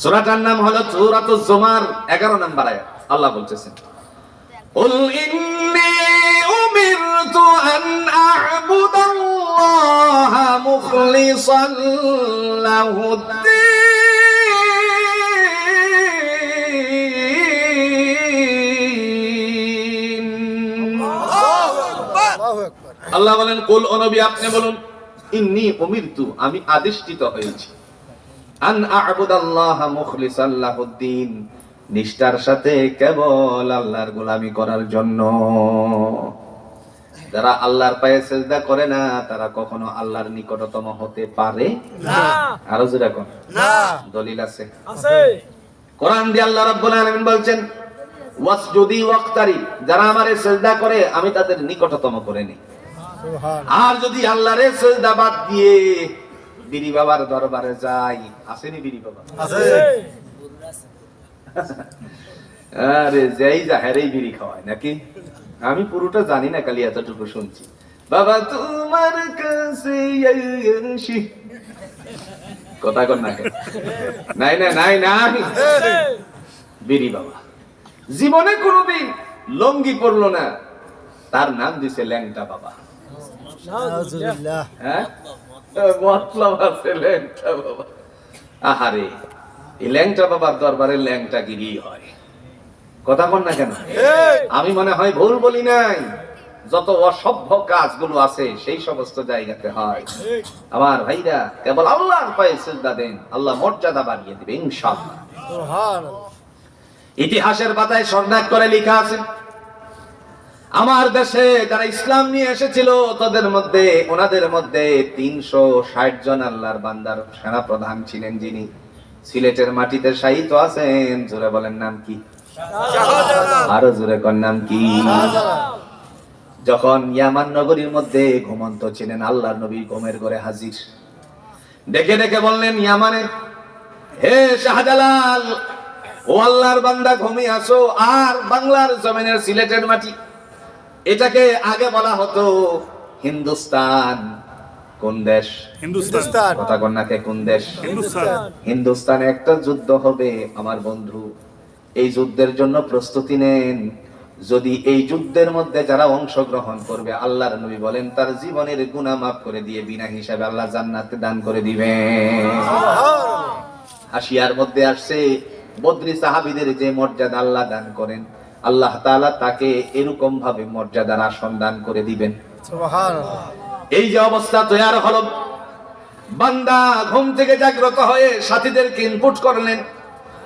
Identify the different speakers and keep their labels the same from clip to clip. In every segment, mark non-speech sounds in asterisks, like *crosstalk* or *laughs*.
Speaker 1: সুরাটার নাম হলো সুরাত জুমার 11 নম্বর আয়াত। আল্লাহ বলতেছেন আল্লাহ বলেন কুল ও নবী আপনি বলুন ইন্নী উমিরতু আমি আদিষ্টিত হয়েছি। আন আ'বুদাল্লাহ মুখলিসান লাহুদ্দিন। নিষ্ঠার সাথে কেবল আল্লাহর গোলামি করার জন্য। যারা আল্লাহর পায়ে সেজদা করে না তারা কখনো আল্লাহর নিকটতম হতে পারে? আরও জোরে কোন। দলিল আছে। কোরআন দিয়ে আল্লাহ রাব্বুল আলামিন বলছেন ওয়াসজুদি ওয়াক্তারি যারা আমারে সেজদা করে আমি তাদের নিকটতম করে নিই। আর যদি আল্লাহরে সেজদা বাদ দিয়ে বিড়ি বাবার দরবারে যাই। আসেনি বিড়ি বাবা? *laughs* আরে যেই জাহেরেই বিড়ি খাওয়ায় নাকি? আমি পুরোটা জানি না খালি এতটুকু শুনছি। বাবা তোমার কাছে কথা কর না? নাই না নাই নাই। বিড়ি বাবা। জীবনে কোনোদিন লঙ্গি পড়ল না। তার নাম দিছে ল্যাংটা বাবা। হ্যাঁ? মতলব আছে ল্যাংটা বাবা। আহারে এই ল্যাংটা বাবার দরবারে ল্যাংটা গিরি হয়। কথা বল না কেন? আমি মনে হয় ভুল বলি নাই। যত অসভ্য কাজগুলো আছে সেই সমস্ত জায়গাতে হয়। আমার ভাইরা কেবল আল্লাহর পায়ে সিজদা দেন আল্লাহ মর্যাদা বাড়িয়ে দিবে ইনশাআল্লাহ। ইতিহাসের পাতায় স্বর্ণাক করে লেখা আছে আমার দেশে যারা ইসলাম নিয়ে এসেছিল তাদের মধ্যে ওনাদের মধ্যে তিনশো ষাট জন আল্লাহর বান্দার সেনা প্রধান ছিলেন যিনি। সিলেটের মাটিতে শাহিত আছেন জোরে বলেন নাম কি? আরও জোরে কর নাম কি? যখন ইয়ামান নগরীর মধ্যে ঘুমন্ত ছিলেন আল্লাহ নবী ঘুমের ঘরে হাজির। ডেকে ডেকে বললেন ইয়ামানে হে শাহজালাল ও আল্লাহর বান্দা ঘুমিয়ে আসো। আর বাংলার জমিনের সিলেটের মাটি এটাকে আগে বলা হতো হিন্দুস্তান কোন দেশ?
Speaker 2: হিন্দুস্তান।
Speaker 1: কথা কন্যাকে কোন দেশ?
Speaker 2: হিন্দুস্তান।
Speaker 1: হিন্দুস্তানে একটা যুদ্ধ হবে আমার বন্ধু। এই যুদ্ধের জন্য প্রস্তুতি নেন। যদি এই যুদ্ধের মধ্যে যারা অংশগ্রহণ করবে আল্লাহর নবী বলেন তার জীবনের গুনাহ মাফ করে দিয়ে বিনা হিসাবে আল্লাহ জান্নাতে দান করে দিবেন। হাসিয়ার মধ্যে আসছে বদ্রি সাহাবিদের যে মর্যাদা আল্লাহ দান করেন আল্লাহ তাআলা তাকে এরকম ভাবে মর্যাদার আসন দান করে দিবেন। এই যে অবস্থা তৈরি হলো। বান্দা ঘুম থেকে জাগ্রত হয়ে সাথীদেরকে ইনপুট করলেন।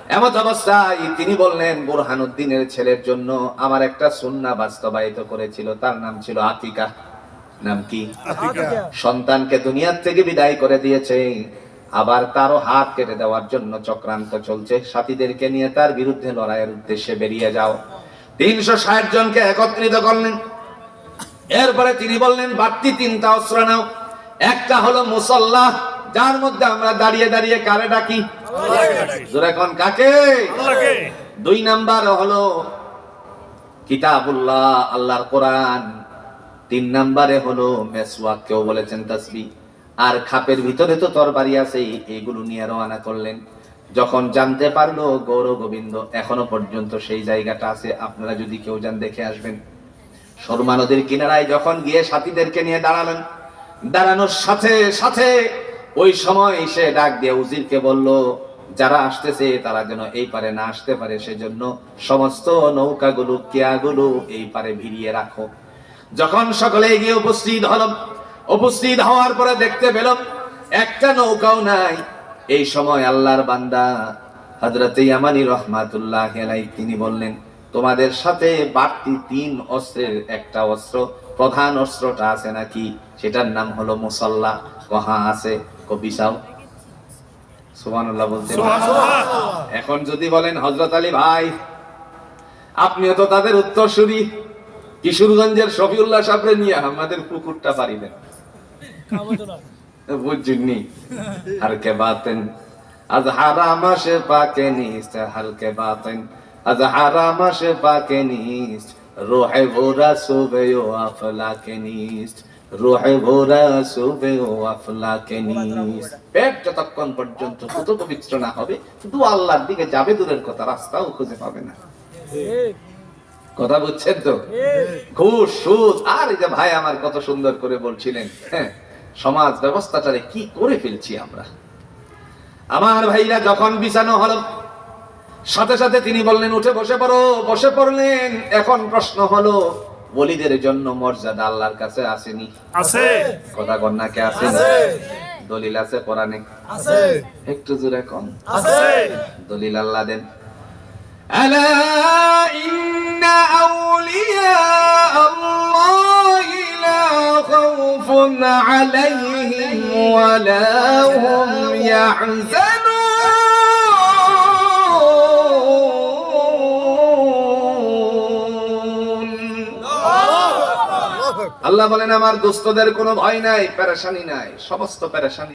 Speaker 1: এমত অবস্থায় তিনি বললেন বুরহানুদ্দিনের ছেলের জন্য আমার একটা সুন্না বাস্তবায়িত করেছিল। তার নাম ছিল আতিকা। নাম কি? সন্তানকে দুনিয়ার থেকে বিদায় করে দিয়েছে। আবার তারও হাত কেটে দেওয়ার জন্য চক্রান্ত চলছে। সাথীদেরকে নিয়ে তার বিরুদ্ধে লড়াইয়ের উদ্দেশ্যে বেরিয়ে যাও। তিনশো ষাট জনকে একত্রিত করলেন। এরপরে তিনি বললেন, বাড়তি তিনটা অস্ত্র নাও। একটা হলো মুসল্লা যার মধ্যে আমরা দাঁড়িয়ে দাঁড়িয়ে কারে ডাকি? কোন কাকে? দুই নাম্বার হলো কিতাবুল্লাহ, আল্লাহর কোরআন। তিন নাম্বারে হলো মেসওয়াক, কেউ বলেছেন তাসবি। আর খাপের ভিতরে তো তরবারি আছে এগুলো নিয়ে রওনা করলেন। যখন জানতে পারল গৌর গোবিন্দ, এখনও পর্যন্ত সেই জায়গাটা আছে, আপনারা যদি কেউ যান দেখে আসবেন। সরমা নদীর কিনারায় যখন গিয়ে সাথীদেরকে নিয়ে দাঁড়ালেন, দাঁড়ানোর সাথে সাথে ওই সময় সে ডাক দিয়ে উজিরকে বলল, যারা আসতেছে, তারা যেন এই পারে না আসতে পারে, সেজন্য সমস্ত নৌকাগুলো, কেয়াগুলো এই পারে ভিড়িয়ে রাখো। যখন সকলে গিয়ে উপস্থিত হল, উপস্থিত হওয়ার পরে দেখতে পেলাম, একটা নৌকাও নাই এই সময় আল্লাহর বান্দা হজরতে ইয়ামানি রহমাতুল্লাহ তিনি বললেন তোমাদের সাথে বাড়তি তিন অস্ত্রের একটা অস্ত্র প্রধান অস্ত্রটা আছে নাকি? সেটার নাম হলো মুসল্লা। কহা আছে? কবিসাও সুবহানাল্লাহ বলতে এখন যদি বলেন হজরত আলী ভাই আপনিও তো তাদের উত্তরসূরি। কিশোরগঞ্জের শফিউল্লাহ সাহেবরে নিয়ে আমাদের পুকুরটা পারিবেন বুঝিনি। হালকে বাতেন। আজ হারাম আসে পাকে নিস হালকে বাতেন। আজ হারাম আসে পাকে নিস রোহে ভোরা সুবে ও নিস রোহে ভোরা ও আফলাকে নিস পেট যতক্ষণ পর্যন্ত পুত পবিত্র না হবে শুধু আল্লাহর দিকে যাবে দূরের কথা রাস্তাও খুঁজে পাবে না। কথা বুঝছেন তো? ঘুষ সুদ আর এই যে ভাই আমার কত সুন্দর করে বলছিলেন হ্যাঁ? সমাজ ব্যবস্থাটারে কি করে ফেলছি আমরা? আমার ভাইরা যখন বিছানো হল সাথে সাথে তিনি বললেন উঠে বসে পড়ো বসে পড়লেন। এখন প্রশ্ন হলো বলিদের জন্য মর্যাদা আল্লাহর কাছে আসেনি?
Speaker 2: আছে।
Speaker 1: কথা কন্যাকে আসেনি দলিল আছে কোরআনে?
Speaker 3: আছে।
Speaker 1: একটু জোরে কম।
Speaker 3: আছে।
Speaker 1: দলিল আল্লাহ দেন। আলা ইন্না عليهم ولا هم يحزنون আল্লাহ বলেন আমার দোস্তদের কোনো ভয় নাই পেরেশানি নাই সমস্ত পেরেশানি